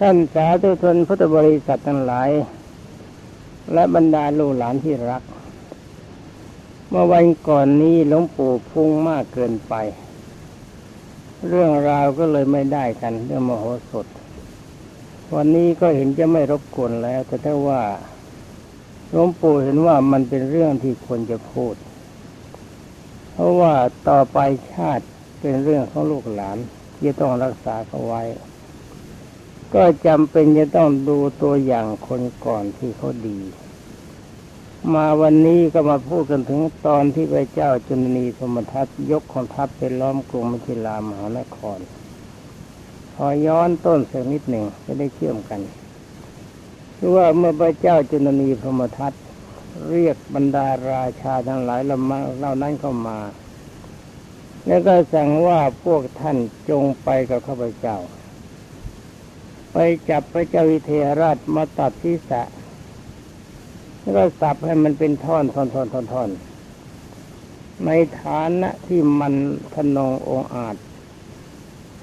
ท่านสาธุชนพุทธบริษัททั้งหลาย และบรรดาลูกหลานที่รัก เมื่อวันก่อนนี้หลวงปู่พุ่งมากเกินไป เรื่องราวก็เลยไม่ได้กันเรื่องมโหสถ วันนี้ก็เห็นจะไม่รบกวนแล้ว แต่ถ้าว่าหลวงปู่เห็นว่ามันเป็นเรื่องที่ควรจะพูด เพราะว่าต่อไปชาติเป็นเรื่องของลูกหลานที่ต้องรักษาเขาไว้ ก็จำเป็นจะต้องดูตัวอย่างคนก่อนที่เขาดี มาวันนี้ก็มาพูดกันถึงตอนที่พระเจ้าจุลนีสมทัตยกของทัพไปล้อมกรุงมิถิลามหานคร พอย้อนต้นสักนิดหนึ่งจะได้เชื่อมกันคือว่าเมื่อพระเจ้าจุลนีพมทัตเรียกบรรดาราชาทั้งหลายเหล่านั้นเข้ามา แล้วก็สั่งว่าพวกท่านจงไปกับข้าพเจ้า ไปจับพระเจ้าวิเทหราชมาตัดศีรษะแล้วสับให้มันเป็นท่อนท่อนท่อนท่อนท่อนในฐานะที่มันทนงองอาจ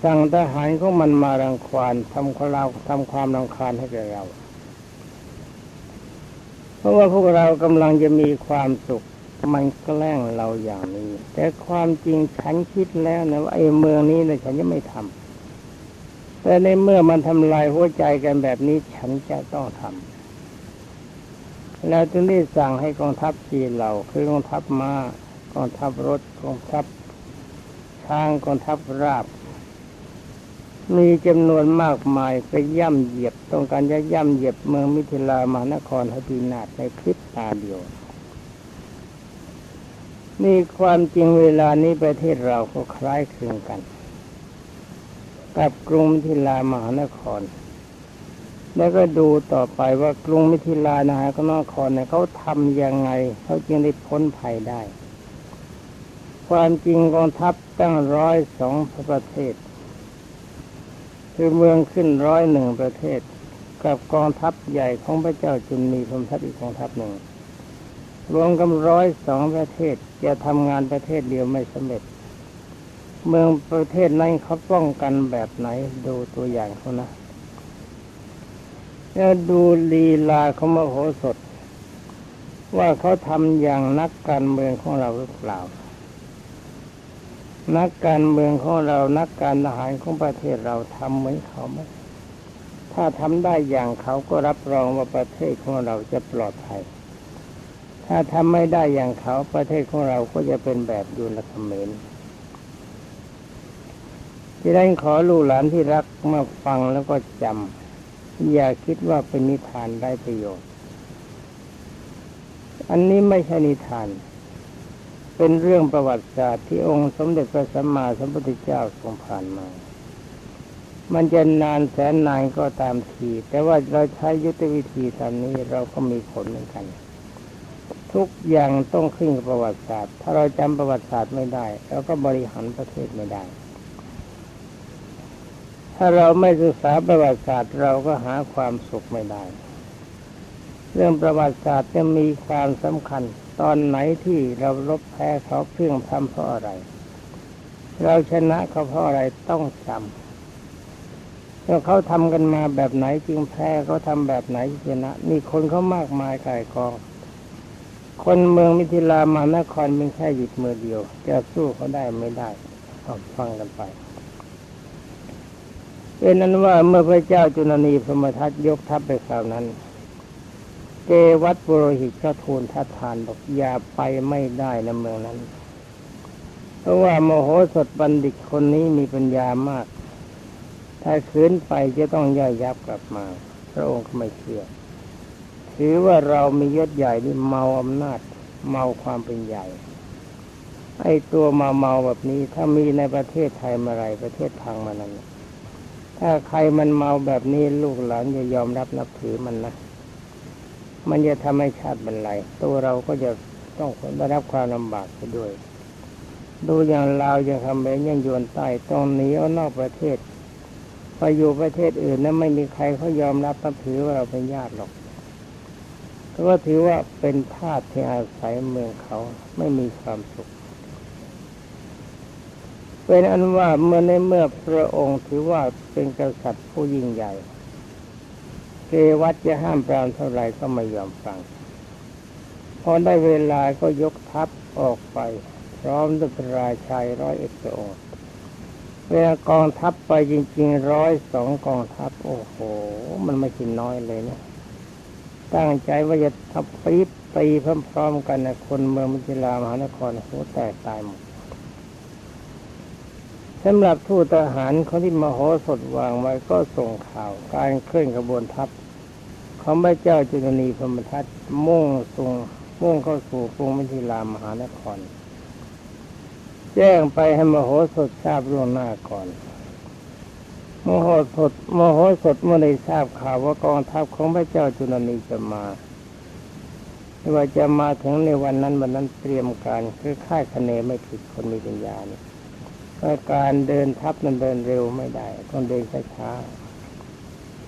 สั่งทหารของมันมารังควานทำความเราทำความรังคาญให้แก่เรา เพราะว่าพวกเรากำลังจะมีความสุขมันแกล้งเราอย่างนี้ แต่ความจริงฉันคิดแล้วนะว่าไอ้เมืองนี้นะฉันจะไม่ทำ แต่ในเมื่อมันทำลายหัวใจกันแบบนี้ฉันจะต้องทำแล้วจึงได้สั่งให้กองทัพจีนเราคือกองทัพมา้ากองทัพรถกองทัพช้างกองทัพราบ มีจำนวนมากมายไปย่ำเหยียบต้องการจะย่ำเหยียบเมืองมิถิลามานครหปีนาศในพริบตาเดียวนี่ความจริงเวลานี้ประเทศเราก็คล้ายคลึงกัน กับกรุงมิถิลามหานคร แล้วก็ดูต่อไปว่ากรุงมิถิลานหานครเนี่ยเขาทำยังไงเขาจึงได้พ้นภัยได้ ความจริงกองทัพตั้งร้อยสองประเทศ คือเมืองขึ้นร้อยหนึ่งประเทศ กับกองทัพใหญ่ของพระเจ้าจุนมีพรมทัพอีกกองทัพหนึ่งรวมกันร้อยสองประเทศจะทำงานประเทศเดียวไม่สำเร็จ เมืองประเทศนั้นเขาป้องกันแบบไหนดูตัวอย่างเขานะ แล้วดูลีลาเขามโหสถ ว่าเขาทำอย่างนักการเมืองของเราหรือเปล่า นักการเมืองของเรานักการทหารของประเทศเราทำเหมือนเขาไหมถ้าทำได้อย่างเขาก็รับรองว่าประเทศของเราจะปลอดภัย ถ้าทำไม่ได้อย่างเขาประเทศของเราก็จะเป็นแบบยูนเขมร ที่ได้ขอลูกหลานที่รักมาฟังแล้วก็จำอย่าคิดว่าเป็นนิทานได้ประโยชน์ อันนี้ไม่ใช่นิทาน เป็นเรื่องประวัติศาสตร์ที่องค์สมเด็จพระสัมมาสัมพุทธเจ้าทรงผ่านมา มันจะนานแสนนานก็ตามที แต่ว่าเราใช้ยุทธวิธีตามนี้เราก็มีผลเหมือนกัน ทุกอย่างต้องขึ้นกับประวัติศาสตร์ ถ้าเราจำประวัติศาสตร์ไม่ได้เราก็บริหารประเทศไม่ได้ ถ้าเราไม่ศึกษาประวัติศาสตร์เราก็หาความสุขไม่ได้ เรื่องประวัติศาสตร์จะมีความสำคัญ ตอนไหนที่เราลบแพ้เขาเพียงทำเพราะอะไร เราชนะเขาเพราะอะไรต้องจำแล้วเขาทำกันมาแบบไหนจึงแพ้เขาทำแบบไหนชนะ มีคนเขามากมายกายกอง คนเมืองมิถิลามานครเป็นแค่หยิบมือเดียว จะสู้เขาได้ไม่ได้ฟังกันไป เป็นนั้นว่าเมื่อพระเจ้าจุลนีพรมทัตยกทัพไปคราวนั้นเกวัตบุโรหิตก็ทูลทัดทานบอกอย่าไปไม่ได้นะเมืองนั้น เพราะว่าโมโหสถบัณฑิตคนนี้มีปัญญามาก ถ้าขืนไปจะต้องย่อยยับกลับมา พระองค์ก็ไม่เชื่อ ถือว่าเรามียศใหญ่นี่เมาอำนาจ เมาความเป็นใหญ่ไอ้ตัวมาเมาแบบนี้ ถ้ามีในประเทศไทยเมื่อไรประเทศพังมานั้น ถ้าใครมันเมาแบบนี้ลูกหลานจะยอมรับนับถือมันนะมันจะทำให้ชาติบรรลัยตัวเราก็จะต้องได้รับความลำบากไปด้วย ดูอย่างลาวอย่างคำเขมรยังยวนใต้ต้องหนีออกนอกประเทศไปอยู่ประเทศอื่นนั้นไม่มีใครเขายอมรับนับถือว่าเราเป็นญาติหรอกก็ถือว่าเป็นทาสที่อาศัยเมืองเขาไม่มีความสุข เป็นอันว่าเมื่อในเมื่อพระองค์ถือว่าเป็นกษัตริย์ผู้ยิ่งใหญ่ เกวัดจะห้ามปรามเท่าไหร่ก็ไม่ยอมฟัง พอได้เวลาก็ยกทัพออกไป พร้อมด้วยราชายร้อยเอ็ดองค์เวลากองทัพไปจริงๆร้อยสองกองทัพ โอ้โห มันไม่ใช่น้อยเลยนะตั้งใจว่าจะทับปี๊บตีพร้อมๆกันนะคนเมืองมิถิลามหานครโหแตกตายหมด สำหรับทูตทหารเขาที่มโหสถวางไว้ก็ส่งข่าวการเคลื่อนขบวนทัพของพระเจ้าจุลนีพรหมทัตมุ่งส่งมุ่งเข้าสู่กรุงมิถิลามหานคร แจ้งไปให้มโหสถทราบล่วงหน้าก่อนมโหสถมโหสถเมื่อได้ทราบข่าวว่ากองทัพของพระเจ้าจุลนีจะมาไม่ว่าจะมาถึงในวันนั้นวันนั้นเตรียมการคือค่ายคะเนไม่ผิดคนมีปัญญาเนี่ย ว่าการเดินทัพนั้นเดินเร็วไม่ได้ต้องเดินช้า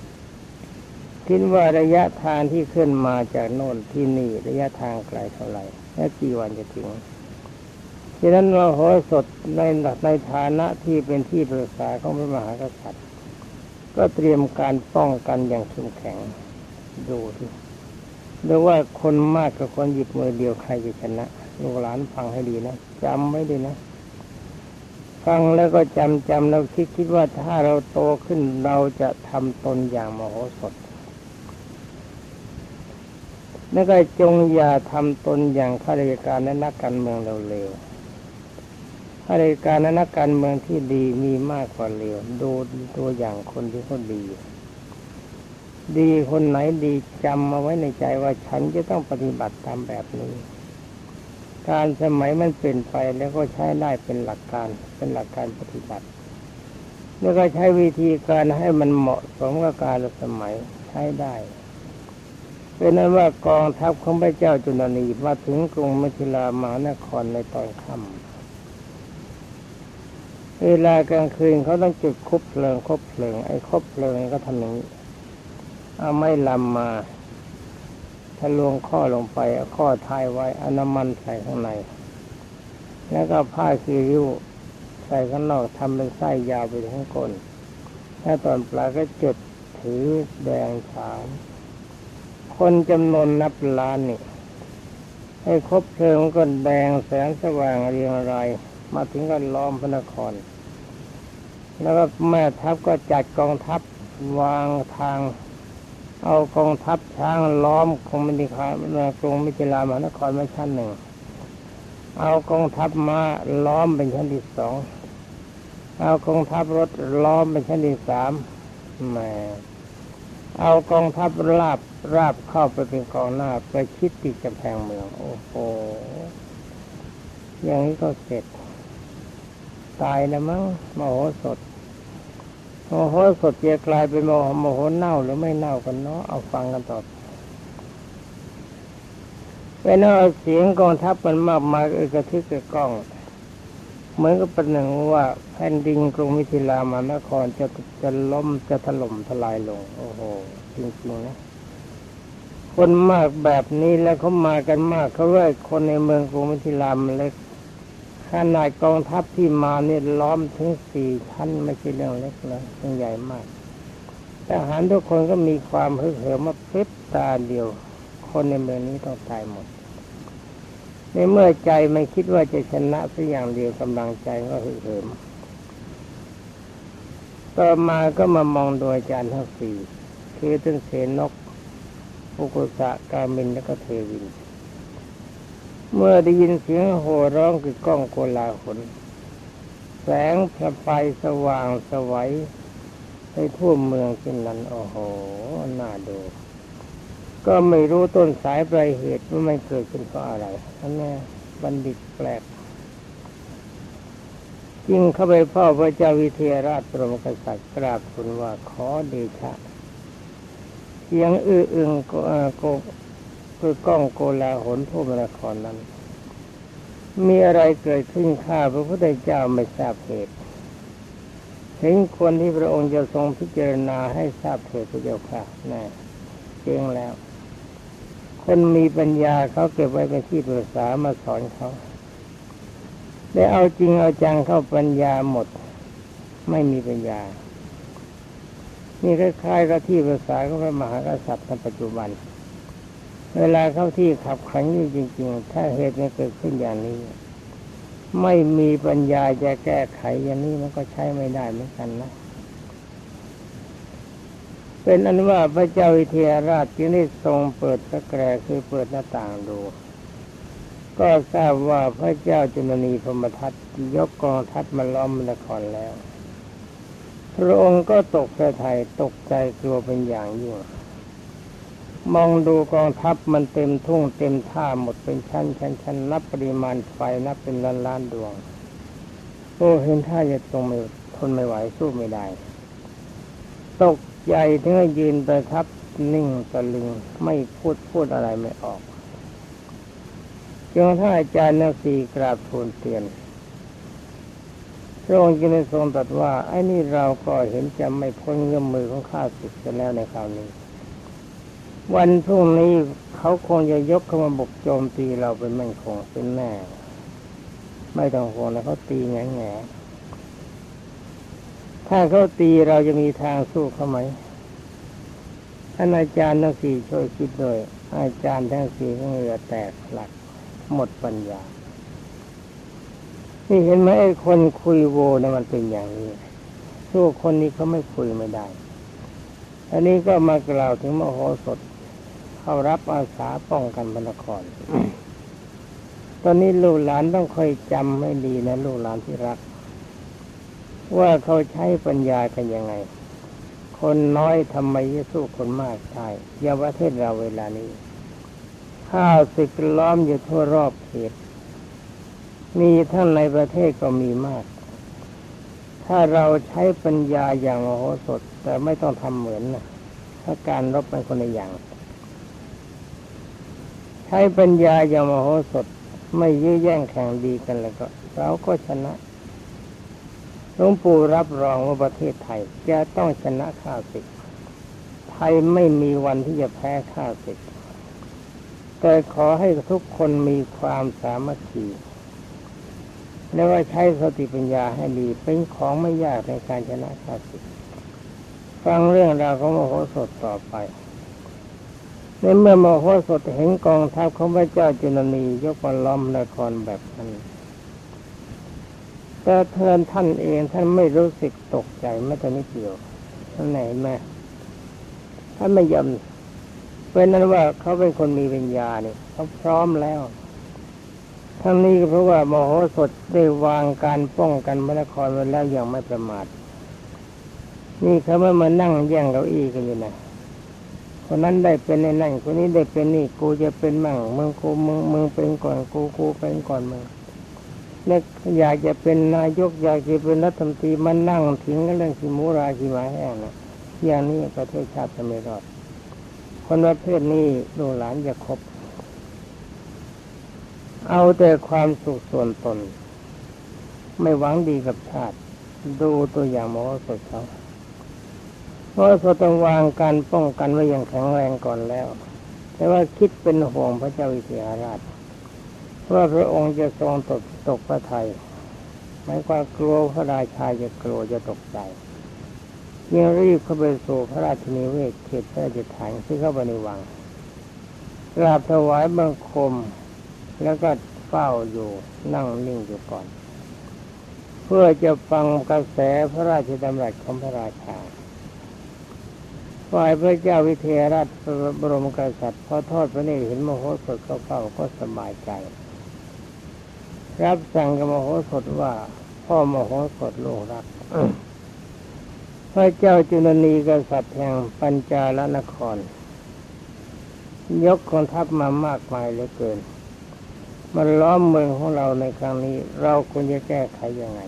ๆคิดว่าระยะทางที่ขึ้นมาจากโน่นที่นี่ระยะทางไกลเท่าไหร่และกี่วันจะถึงฉะนั้นมโหสถในในฐานะที่เป็นที่ปรึกษาของพระมหากษัตริย์ ก็เตรียมการป้องกันอย่างเข้มแข็งดูที่ดูว่าคนมากกับคนหยิบมือเดียวใครจะชนะลูกหลานฟังให้ดีนะจำไว้ดีนะ ฟังแล้วก็จำจำแล้วคิดคิดว่าถ้าเราโตขึ้นเราจะทำตนอย่างมโหสถแล้วก็จงอย่าทำตนอย่างข้าราชการและนักการเมืองเร็วๆข้าราชการและนักการเมืองที่ดีมีมากกว่าเลวดูตัวอย่างคนที่เขาดี ดีคนไหนดีจำมาไว้ในใจว่าฉันจะต้องปฏิบัติตามแบบนี้ การสมัยมันเปลี่ยนไปแล้วก็ใช้ได้เป็นหลักการเป็นหลักการปฏิบัติ แล้วก็ใช้วิธีการให้มันเหมาะสมกับการสมัยใช้ได้เป็นนั้นว่ากองทัพของพระเจ้าจุลนีมาถึงกรุงมิถิลามหานครในตอนค่ำเวลากลางคืนเขาต้องจุดคบเพลิงคบเพลิง ไอ้คบเพลิงก็ทำอย่างนี้เอาไม้ลำมา ทะลวงข้อลงไปข้อท้ายไว้อน้ำมันใส่ข้างใน แล้วก็ผ้าคีริ้วใส่ข้างนอกทำเป็นไส้ยาวไปถึงก้นถ้าตอนปลายก็จุดถือแดงฉานคนจำนวนนับล้านนี่ให้ครบเพลิงก็แดงแสงสว่างเรียงรายมาถึงก็ล้อมพระนคร แล้วก็แม่ทัพก็จัดกองทัพวางทาง เอากองทัพช้างล้อมคงมิถิคากรุงมิถิลามหานครไว้ชั้นหนึ่ง เอากองทัพม้าล้อมเป็นชั้นที่สอง เอากองทัพรถล้อมเป็นชั้นที่สามแหมเอากองทัพราบราบเข้าไปเป็นกองหน้าไปชิดติดกำแพงเมือง โอ้โห อย่างนี้ก็เสร็จ ตายแล้วมั้งมโหสถ โมโหสถจะกลายเป็นโมโหมโหเน่าหรือไม่เน่ากันเนาะเอาฟังกันต่อเป็นเอาเสียงกองทัพมันมากมายเอกระทึกกระก้อง เหมือนกับเป็นหนึ่งว่าแผ่นดินกรุงมิถิลามานครจะจะล้มจะถล่มทลายลง โอ้โหจริงๆนะคนมากแบบนี้แล้วเขามากันมากเขาเรียกคนในเมืองกรุงมิถิลามเล็ก ขนาดกองทัพที่มาเนี่ยล้อมถึงสี่ชั้นไม่ใช่เรื่องเล็กเลยเรื่องใหญ่มากทหารทุกคนก็มีความฮึกเหิมมาพริบตาเดียว คนในเมืองนี้ต้องตายหมด ในเมื่อใจไม่คิดว่าจะชนะสักอย่างเดียวกำลังใจก็ฮึกเหิมต่อมาก็มามองโดยอาจารย์ทั้งสี่คือท่านเสนกอุกุสะกามินและก็เทวิน เมื่อได้ยินเสียงโห่ร้องคือก้องโกลาหลแสงประไฟสว่างสวัยไปทั่วเมืองเช่นนั้น โอ้โห น่าดู ก็ไม่รู้ต้นสายปลายเหตุว่ามันเกิดขึ้นเพราะอะไรนั่นแน่บัณฑิตแปลกจึงเข้าไปพ่อพระเจ้าวิเทหราชปรมกษัตริย์กราบทูลว่าขอเดชะเสียงอื้ออึงก็อ่อโก คือกล้องโกลาหลทั่วมนครนั้น มีอะไรเกิดขึ้นข้าพระพุทธเจ้าไม่ทราบเหตุเห็นคนที่พระองค์จะทรงพิจารณาให้ทราบเถิดพระเจ้าค่ะแน่เจ๊งแล้ว คนมีปัญญาเขาเก็บไว้เป็นที่ปรึกษามาสอนเขาได้เอาจริงเอาจังเข้าปัญญาหมด ไม่มีปัญญา นี่คล้ายๆกับที่ภาษาของพระมหากษัตริย์ในปัจจุบัน เวลาเข้าที่ขับขันอยู่จริง ๆ ถ้าเหตุมันเกิดขึ้นอย่างนี้ ไม่มีปัญญาจะแก้ไขอย่างนี้มันก็ใช้ไม่ได้เหมือนกันนะ เป็นอันว่าพระเจ้าวิเทหราชจึงได้ทรงเปิดตะแกรงคือเปิดหน้าต่างดู ก็ทราบว่าพระเจ้าจุลนีพมทัตยกกองทัพมาล้อมนครแล้ว พระองค์ก็ตกใจไทยตกใจกลัวเป็นอย่างยิ่ง มองดูกองทัพมันเต็มทุ่งเต็มท่าหมดเป็นชั้นชั้นชั้นนับปริมาณไฟนับเป็นล้านล้านดวง โอ้เห็นท่าจะตรงไม่ทนไม่ไหวสู้ไม่ได้ ตกใจถึงยืนประทับนิ่งตะลึงไม่พูดพูดอะไรไม่ออกจนท่านอาจารย์นักสีกราบทูลเตือนพระองค์จึงได้ทรงตรัสว่าไอ้นี่เราก็เห็นจะไม่พ้นเงื้อมมือของข้าศึกกันแล้วในคราวนี้ วันพรุ่งนี้เขาคงจะยกเข้ามาบุกโจมตีเราเป็นมั่นคงเป็นแน่ ไม่ต้องห่วงแล้วเขาตีแง่แง่ถ้าเขาตีเราจะมีทางสู้เขาไหมท่านอาจารย์ทั้งสี่ช่วยคิดด้วย อาจารย์ทั้งสี่ก็เหือแตกหลักหมดปัญญา นี่เห็นไหมไอ้คนคุยโวนะมันเป็นอย่างนี้สู้คนนี้เขาไม่คุยไม่ได้ อันนี้ก็มากล่าวถึงมโหสถ เข้ารับอาสาป้องกันพระนคร ตอนนี้ลูกหลานต้องคอยจำให้ดีนะลูกหลานที่รัก ว่าเขาใช้ปัญญากันยังไง คนน้อยทำไมจะสู้คนมากได้ยาประเทศเราเวลานี้ข้าศึกล้อมอยู่ทั่วรอบเขตมีท่านในประเทศก็มีมาก ถ้าเราใช้ปัญญาอย่างมโหสถ แต่ไม่ต้องทำเหมือนนะถ้าการรบเป็นคนละอย่าง ช้ปัญญาอย่างมโหสถ ไม่ยื้อแย่งแข่งดีกันแล้วก็ เราก็ชนะหลวงปู่รับรองว่าประเทศไทยจะต้องชนะข้าศึกไทยไม่มีวันที่จะแพ้ข้าศึกแต่ขอให้ทุกคนมีความสามัคคีและว่าใช้สติปัญญาให้ดีเป็นของไม่ยากในการชนะข้าศึกฟังเรื่องราวของมโหสถต่อไป ในเมื่อมโหสถเห็นกองทัพของพระเจ้าจุลนียกมาล้อมนครแบบนั้นแต่เทินท่านเองท่านไม่รู้สึกตกใจไม่แต่นิดเดียวท่านไหนแม่ท่านไม่ยอมเป็นนั้นว่าเขาเป็นคนมีปัญญาเนี่ยเขาพร้อมแล้วทั้งนี้ก็เพราะว่ามโหสถได้วางการป้องกันพระนครไว้แล้วอย่างไม่ประมาทนี่เขาไม่มานั่งแย่งเก้าอี้กันอยู่นะ คนนั้นได้เป็นในนั่นคนนี้ได้เป็นนี่กูจะเป็นมั่งมึงกูมึงมึงเป็นก่อนกูกูเป็นก่อนมึงเนี่ยอยากจะเป็นนายกอยากจะเป็นรัฐมนตรีมันนั่งทิ้งกันเรื่องขีมูราขีหมาแห้งนะอย่างนี้ประเทศชาติจะไม่รอด คนประเภทนี้ลูหลานอย่าคบ เอาแต่ความสุขส่วนตน ไม่หวังดีกับชาติ ดูตัวอย่างหมโหสถเขา มโหสถต้องวางการป้องกันไว้อย่างแข็งแรงก่อนแล้ว แต่ว่าคิดเป็นห่วงพระเจ้าวิเทหราชว่าพระองค์จะทรงตกตกพระทัยหมายความกลัวพระราชาจะกลัวจะตกใจยังรีบเข้าไปสู่พระราชนิเวศเขตพระราชฐานที่เข้าไปในวังกราบถวายบังคมแล้วก็เฝ้าอยู่นั่งนิ่งอยู่ก่อน เพื่อจะฟังกระแสพระราชดำรัสของพระราชา ฝ่ายพระเจ้าวิเทหราชบรมกษัตริย์พอทอดพระเนตรเห็นมโหสถเข้าเฝ้าก็สบายใจ รับสั่งกับมโหสถว่า พ่อมโหสถลูกรักพระเจ้าจุลนีกษัตริย์แห่งปัญจาลนคร ยกกองทัพมามากมายเหลือเกิน มันล้อมเมืองของเราในครั้งนี้ เราควรจะแก้ไขยังไง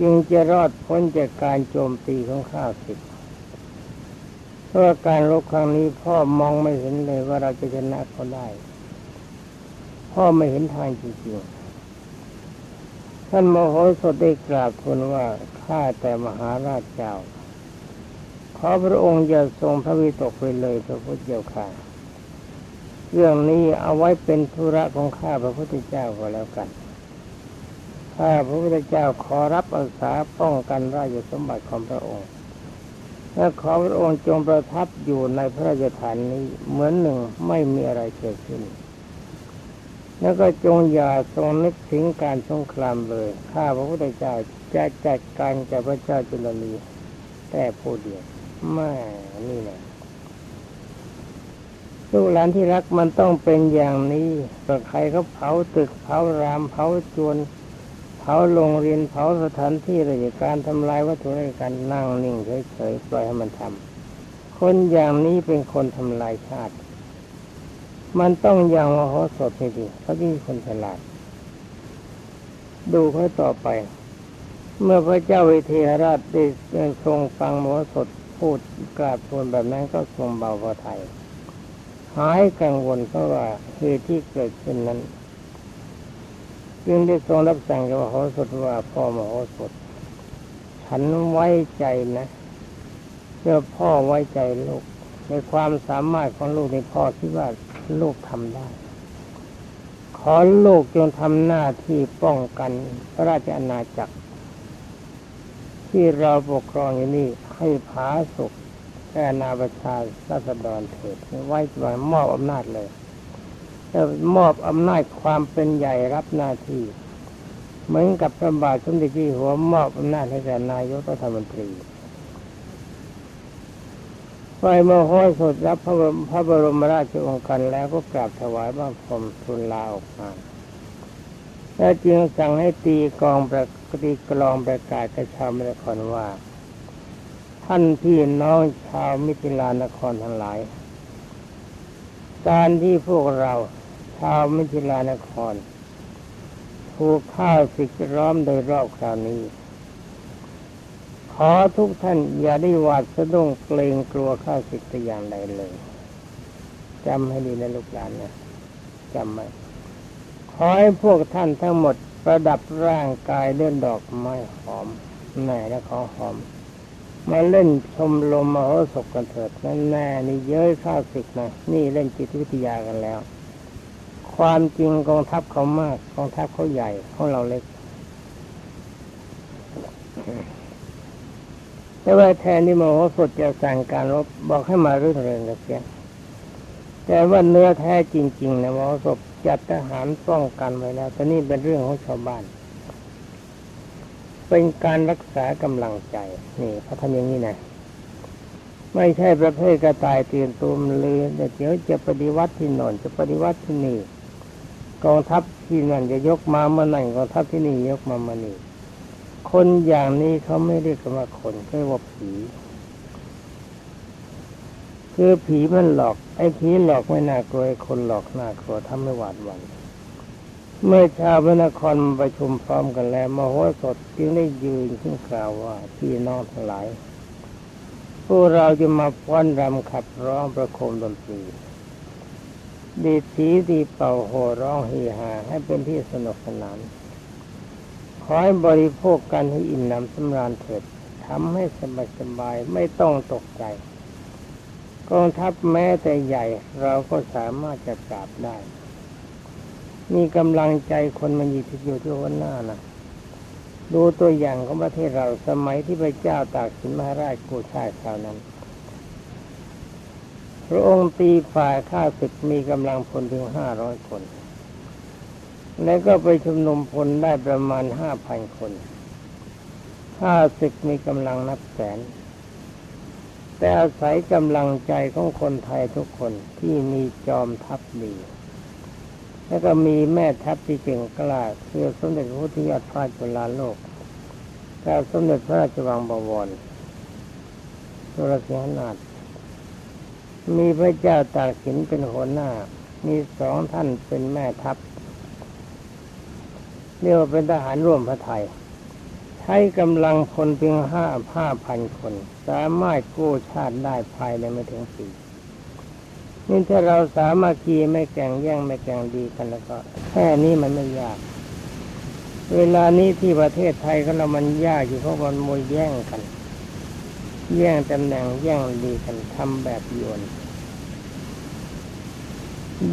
จึงจะรอดพ้นจากการโจมตีของข้าศึก เพราะการรบครั้งนี้พ่อมองไม่เห็นเลยว่าเราจะชนะเขาได้ พ่อไม่เห็นทางจริงๆท่านมโหสถได้กราบทูลว่าข้าแต่มหาราชเจ้า ขอพระองค์อย่าทรงพระวิตกไปเลยพระพุทธเจ้าค่ะเรื่องนี้เอาไว้เป็นธุระของข้าพระพุทธเจ้าก็แล้วกัน ข้าพระพุทธเจ้าขอรับอาสาป้องกันราชสมบัติของพระองค์ และขอพระองค์จงประทับอยู่ในพระราชฐานนี้เหมือนหนึ่งไม่มีอะไรเกิดขึ้น แล้วก็จงอย่าทรงนึกถึงการสงครามเลย ข้าพระพุทธเจ้าจะจัดการกับพระเจ้าจุลนีแต่ผู้เดียวไม่นี่นะลูกหลานที่รักมันต้องเป็นอย่างนี้แต่ใครเขาเผาตึกเผารามเผาจวน เผาโรงเรียนเผาสถานที่ราชการทำลายวัตถุราชการนั่งนิ่งเฉยๆปล่อยให้มันทำคนอย่างนี้เป็นคนทำลายชาติ มันต้องอย่างมโหสถให้ดีเขาที่คนฉลาด ดูเขาต่อไป เมื่อพระเจ้าวิเทหราชได้ทรงฟังมโหสถพูดกราบทูลแบบนั้นก็ทรงเบาพระทัยหายกังวลเพราะว่าเหตุที่เกิดขึ้นนั้น จึงได้ทรงรับสั่งกับมโหสถว่าพ่อมโหสถ ฉันไว้ใจนะเมื่อพ่อไว้ใจลูก ในความสามารถของลูกในพ่อคิดว่าลูกทำได้ ขอลูกจงทำหน้าที่ป้องกันพระราชอาณาจักร ที่เราปกครองอยู่นี่ให้ผาสุกแก่นาประชาราษฎรเถิดไว้ไว้มอบอำนาจเลย มอบอำนาจความเป็นใหญ่รับหน้าที่ เหมือนกับพระบาทสมเด็จที่หัวมอบอำนาจให้แก่นายกรัฐมนตรีไฟมโหสถรับพระพระบรมราชองการแล้วก็กราบถวายบังคมทูลลาออกมาแล้วจึงสั่งให้ตีกองประตีกลองประกาศกับชามนครว่า ท่านพี่น้องชาวมิถิลานครทั้งหลาย การที่พวกเรา ชาวมิถิลานครถูกข้าวสิกร้อมโดยรอบคราวนี้ ขอทุกท่านอย่าได้หวาดสะดุ้งเกรงกลัวข้าวศึกแต่อย่างใดเลยจำให้ดีนะลูกหลานนะจำไว้ขอให้พวกท่านทั้งหมดประดับร่างกายด้วยดอกไม้หอมแน่และขอหอม มาเล่นชมลมมโหสถกันเถิดนั่นแน่นี่เย้ยข้าวศึกนะนี่เล่นจิตวิทยากันแล้ว ความจริงกองทัพเขามากกองทัพเขาใหญ่ของเราเล็ก แต่ว่าแทนที่มโหสถจะสั่งการรบบอกให้มาเรื่องเริงกันเสียแต่ว่าเนื้อแท้จริง ๆ นะมโหสถจัดทหารป้องกันไว้แล้วแต่นี่เป็นเรื่องของชาวบ้าน เป็นการรักษากำลังใจ นี่เขาทำอย่างนี้นะไม่ใช่ประเภทกระต่ายตื่นตูมลือเดี๋ยวจะปฏิวัติที่โนนจะปฏิวัติที่นี่ กองทัพที่นั่นจะยกมาเมื่อนั่นกองทัพที่นี่ยกมาเมื่อนี่คนอย่างนี้เขาไม่เรียกว่าคนเขาเรียกว่าผีคือผีมันหลอก ไอ้ผีหลอกไม่น่ากลัวไอ้คนหลอกน่ากลัวทำให้หวาดหวั่นเมื่อชาวพระนครมาประชุมพร้อมกันแล้วมโหสถจึงได้ยืนขึ้นกล่าวว่าพี่น้องทั้งหลายพวกเราจะมาฟ้อนรำขับร้องประโคมดนตรี ดีดสีดีเป่าโห่ร้องเฮฮาให้เป็นที่สนุกสนาน ขอให้บริโภคกันให้อิ่มหนำสำราญเถิดทำให้สบายสบายๆไม่ต้องตกใจกองทัพแม้แต่ใหญ่ เราก็สามารถจะปราบได้ มีกำลังใจคนมันอยู่ที่อยู่ที่หัวหน้านะดูตัวอย่างของประเทศเราสมัยที่พระเจ้าตากสินมหาราชกูชาติคราวนั้น พระองค์ตีฝ่ายข้าศึกมีกำลังพลถึงห้าร้อยคน แล้วก็ไปชุมนุมพลได้ประมาณห้าพันคนข้าศึกมีกำลังนับแสน แต่อาศัยกำลังใจของคนไทยทุกคนที่มีจอมทัพดี แล้วก็มีแม่ทัพที่เก่งกล้าคือสมเด็จพระพุทธยอดฟ้าจุฬาโลกกับสมเด็จพระราชวังบวรสุรเสียนาถ มีพระเจ้าตากสินเป็นหัวหน้า มีสองท่านเป็นแม่ทัพเรียกว่าเป็นทหารร่วมพระไทย ใช้กำลังพลเพียงห้าห้าพันคน สามารถกู้ชาติได้ภายในไม่ถึงปีนี่ถ้าเราสามารถคีไม่แข่งแย่งไม่แข่งดีกันแล้วก็ แค่นี้มันไม่ยาก เวลานี้ที่ประเทศไทยก็เรามันยากอยู่เพราะมันมวยแย่งกัน แย่งตำแหน่งแย่งดีกันทำแบบโยน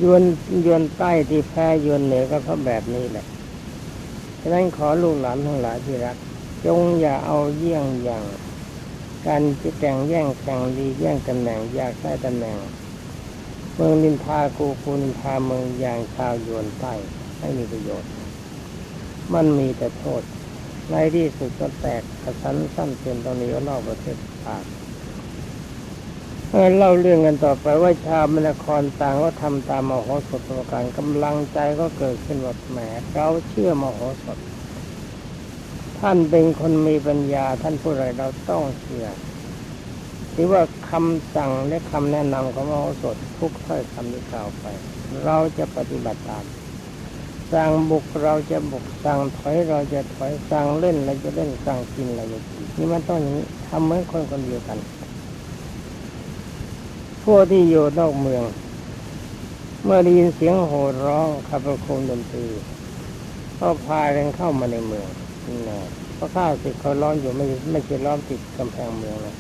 ยวนยวนใต้ที่แพ้ยวนเหนือก็เพราะแบบนี้แหละฉะนั้นขอลูกหลานทั้งหลายที่รัก จงอย่าเอาเยี่ยงอย่าง การจะแข่งแย่งแข่งดีแย่งตำแหน่งอยากได้ตำแหน่ง เมืองนินทากูกูนินทาเมืองอย่างชาวยวนใต้ไม่มีประโยชน์ มันมีแต่โทษในที่สุดก็แตกกระสันสั้นเกินตรงนี้ก็นอกประเทศปาก เล่าเรื่องกันต่อไปว่าชาวมนครต่างก็ทำตามมโหสถประการกำลังใจก็เกิดขึ้นว่าแหมเราเชื่อมโหสถ ท่านเป็นคนมีปัญญาท่านผู้ไรเราต้องเชื่อถือว่าคำสั่งและคำแนะนำของมโหสถทุกถ้อยคำที่กล่าวไป เราจะปฏิบัติตามสั่งบุกเราจะบุกสั่งถอยเราจะถอยสั่งเล่นเราจะเล่นสั่งกินเราจะกินนี่มันต้องอย่างนี้ทำเหมือนคนคนเดียวกัน พวกที่อยู่นอกเมือง เมื่อได้ยินเสียงโห่ร้องขับประโคมดนตรีก็พากันเข้ามาในเมืองนี่นะเพราะข้าศึกเขาล้อมอยู่ไม่ไม่ใช่ล้อมติดกำแพงเมืองนะ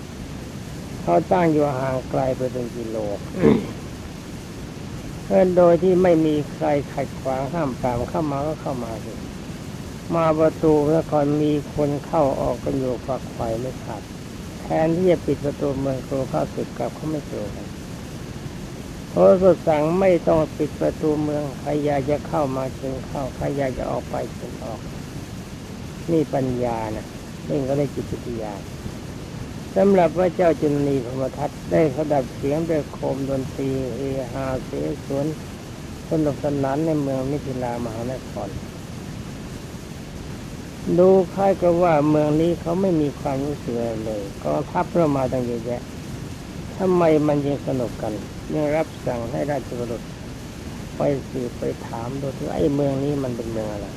เขาตั้งอยู่ห่างไกลไปเป็นกิโลเพื่อนโดยที่ไม่มีใครขัดขวางห้ามปรามเข้ามาก็เข้ามาสิมาประตูแล้วก่อนมีคนเข้าออกกันอยู่ฝักไฟไม่ขาดแทนที่จะปิดประตูเมืองโกเข้าศึกกลับเขาไม่เจอกัน เพราะสดสั่งไม่ต้องปิดประตูเมืองใครอยากจะเข้ามาเชิญเข้าใครอยากจะออกไปเชิญออก นี่ปัญญานะนี่ก็ได้จิตวิทยาสำหรับพระเจ้าจุลนีพรมทัตได้สดับเสียงด้วยโคมดนตรีเฮฮาเสสวนสนุกสนานในเมืองมิถิลามหานครดูคล้ายกับว่าเมืองนี้เขาไม่มีความรู้สึกเลยกองทัพเรามาตั้งเยอะแยะทำไมมันยังสนุกกัน ยังรับสั่งให้ราชบุรุษไปสืบไปถามดูที่ไอ้เมืองนี้มันเป็นเมืองอะไร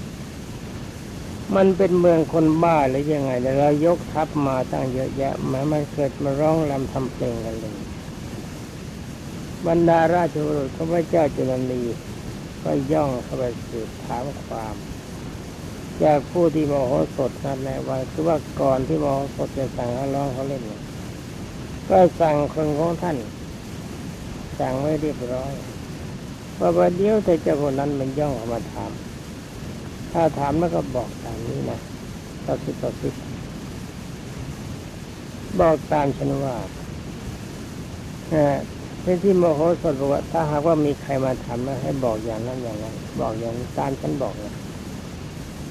มันเป็นเมืองคนบ้าหรือยังไงแต่เรายกทัพมาตั้งเยอะแยะแม้มันเกิดมาร้องรำทำเพลงกันเลย บรรดาราชบุรุษของพระเจ้าจุลนีก็ย่องเข้าไปสืบถามความจากผู้ที่มโหสถนั่นแหละว่าคือว่าก่อนที่มโหสถจะสั่งให้ร้องเขาเล่นก็สั่งคนของท่าน สั่งไว้เรียบร้อยว่าประเดี๋ยวแต่เจ้าคนนั้นมันย่องเข้ามาถาม ถ้าถามแล้วก็บอกตามนี้นะต่อสิต่อสิบอกตามฉันว่าเออที่ที่โมโหสดบอกว่าถ้าหากว่ามีใครมาถามแล้วให้บอกอย่างนั้นอย่างนั้นบอกอย่างนี้ตามฉันบอกนะ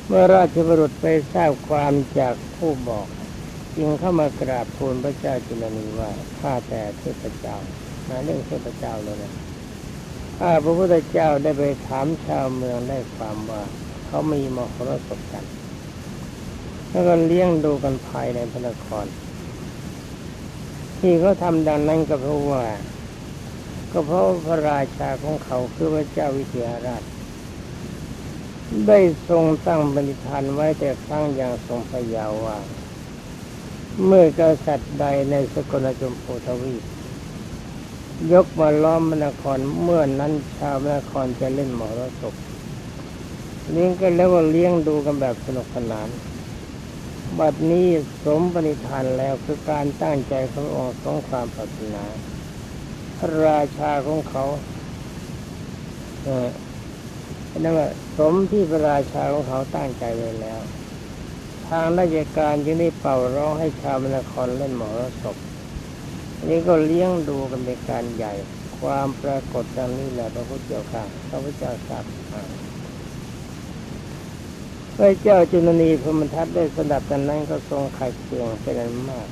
เมื่อราชบุรุษไปทราบความจากผู้บอก จึงเข้ามากราบทูลพระเจ้าจุลนีว่าข้าแต่เทพเจ้า มาเรื่องเทพเจ้าเลยนะข้าพระพุทธเจ้าได้ไปถามชาวเมืองได้ความว่าเขามีมโหรสพกัน แล้วก็เลี้ยงดูกันภายในพระนคร ที่เขาทำดังนั้นก็เพราะว่า ก็เพราะพระราชาของเขาคือพระเจ้าวิเทหราช ได้ทรงตั้งบริธานไว้แต่ครั้งอย่างทรงพยาวว่า เมื่อกษัตริย์ใดในสกลชมพูทวีป ยกมาล้อมมนครเมื่อนั้นชาวมนครจะเล่นหมหรสพเลี้ยงกันแล้วก็เลี้ยงดูกันแบบสนุกสนาน บัดนี้สมปณิธานแล้วคือการตั้งใจขององค์สงความปรารถนาพระราชาของเขาเออนั่นว่าสมที่พระราชาของเขาตั้งใจไว้แล้ว ทางราชการจึงได้เป่าร้องให้ชาวนครเล่นหมอรสพ นนี้ก็เลี้ยงดูกันเป็นการใหญ่ ความปรากฏดังนี้แหละพระพุทธเจ้าค่ะพระพุทธเจ้าทราบพระเจ้าจุลนีพรมทัตได้สดับกันนั้นก็ทรงไขัดเคืองเป็นอันมาก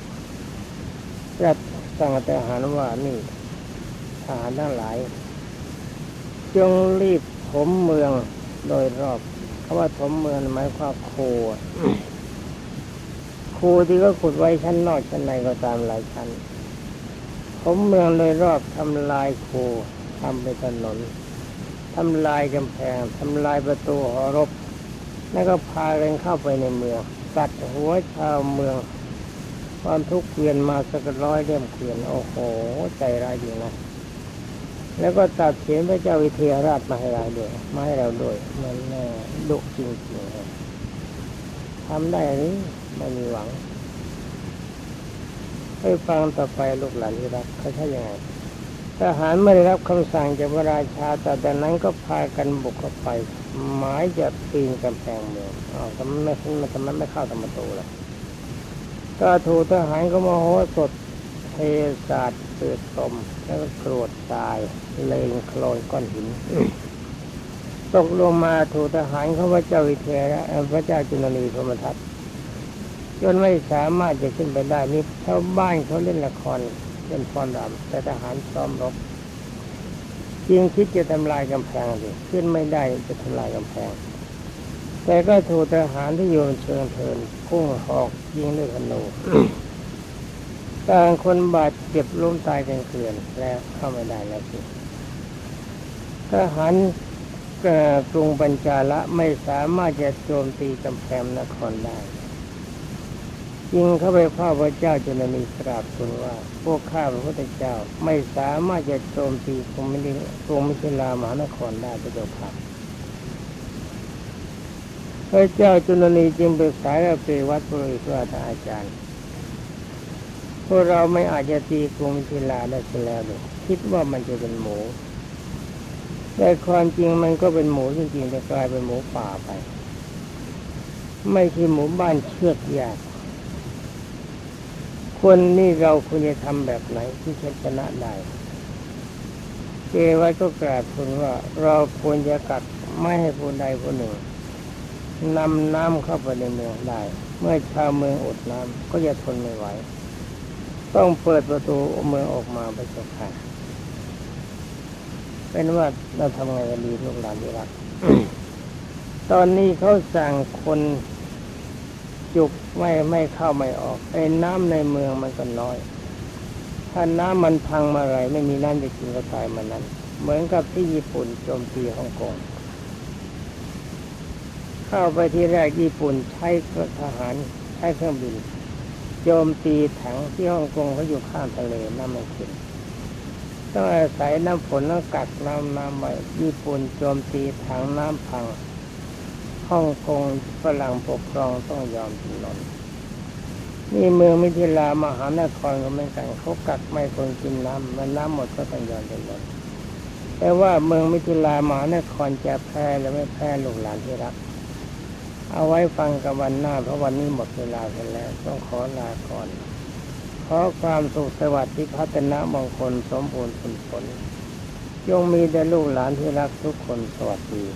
รัดสั่งทหารว่านี่ทหารทั้งหลาย จงรีบถมเมืองโดยรอบคำว่าถมเมืองหมายความโคอะโคที่ก็ขุดไว้ชั้นนอกชั้นในก็ตามหลายชั้น มเมืองโดยรอบทำลายโคทำเป็นถนนทำลายกำแพงทำลายประตูหอรบ แล้วก็พากันเข้าไปในเมืองตัดหัวชาวเมือง ความทุกข์เกวียนมาสักร้อยเล่มเกวียนโอ้โห ใจร้ายจริงนะแล้วก็ตัดเสียนพระเจ้าวิเทหราชมาให้เราด้วยมาให้เราด้วย มันแน่ดุจริงๆทำได้หรือไม่มีหวัง ให้ฟังต่อไปลูกหลานที่รักเขาใช่ยังไงทหารไม่ได้รับคำสั่งจากพระราชาแต่แต่นั้นก็พากันบุกเข้าไป หมายจะปีนกำแพงเมืองอ้าวทำไมไม่ทำไมไม่เข้าทำประตูล่ะก็ถูกทหารก็มโหสถเทศาสตร์เกิดตมแล้วก็โกรธตายเลงโคลนก้อนหินตกลงมาถูกทหารเขาพระเจ้าวิเทระพระเจ้าจุลนีพรมทัต จนไม่สามารถจะขึ้นไปได้นี่ชาวบ้านเขาเล่นละครเล่นฟอนรำแต่ทหารซ้อมรบจริงคิดจะทำลายกำแพงสิขึ้นไม่ได้จะทำลายกำแพง แต่ก็ถูกทหารที่โยนเชิงเทินพุ่งหอกยิงด้วยธนูต่างคนบาดเจ็บล้มตายกันเกลื่อนแล้วเข้าไม่ได้แล้วสิทหารเอ่อกรุงปัญจาละไม่สามารถจะโจมตีกำแพงนครได้ ยิงเข้าไปพ่อพระเจ้าจุลนีกราบทูลว่า พวกข้าพระพุทธเจ้าไม่สามารถจะโจมตีกรุงมิลิกรุงมิถิลามหานครได้พระเจ้าค่ะพระเจ้าจุลนีจึงปรึกษากับเปวัตบริสุทธาอาจารย์พวกเราไม่อาจจะตีกรุงมิถิลาได้เสแล้วเลยคิดว่ามันจะเป็นหมูแต่ความจริงมันก็เป็นหมูจริงๆแต่กลายเป็นหมูป่าไป ไม่ใช่หมูบ้านเชือดยาก คนนี่เราควรจะทำแบบไหนที่จะชนะได้เจไว้ก็กราบทูลว่า เราควรจะกัดไม่ให้ผู้ใดผู้หนึ่งนำน้ำเข้าไปในเมืองได้ เมื่อชาวเมืองอดน้ำก็จะทนไม่ไหว ต้องเปิดประตูเมืองออกมาไปสักค่ะเป็นว่าเราทำไงกันดีลูกหลานที่รักตอนนี้เขาสั่งคน จุกไม่ไม่เข้าไม่ออกไอ้น้ำในเมืองมันก็น้อย ถ้าน้ำมันพังมาอะไรไม่มีน้ำจะกินก็ตายมันนั้น เหมือนกับที่ญี่ปุ่นโจมตีฮ่องกงเข้าไปที่แรกญี่ปุ่นใช้ทหารใช้เครื่องบินโจมตีถังที่ฮ่องกงเขาอยู่ข้างทะเลน้ำมันขึ้นต้องอาศัยน้ำฝนแล้วกักน้ำน้ำไว้ญี่ปุ่นโจมตีถังน้ำพัง ฮ่องกงฝรั่งปกครองต้องยอมจำนนนี่เมืองมิถิลามหานครก็เหมือนกันเขากักไม่คนกินน้ำมันน้ำหมดก็ต้องยอมจำนนแต่ว่าเมืองมิถิลามหานครจะแพ้หรือไม่แพ้ลูกหลานที่รัก เอาไว้ฟังกันวันหน้าเพราะวันนี้หมดเวลากันแล้ว ต้องขอลาก่อน ขอความสุขสวัสดิ์ที่พัฒนามงคลสมบูรณ์ผลผลจงมีแต่ลูกหลานที่รักทุกคนสวัสดี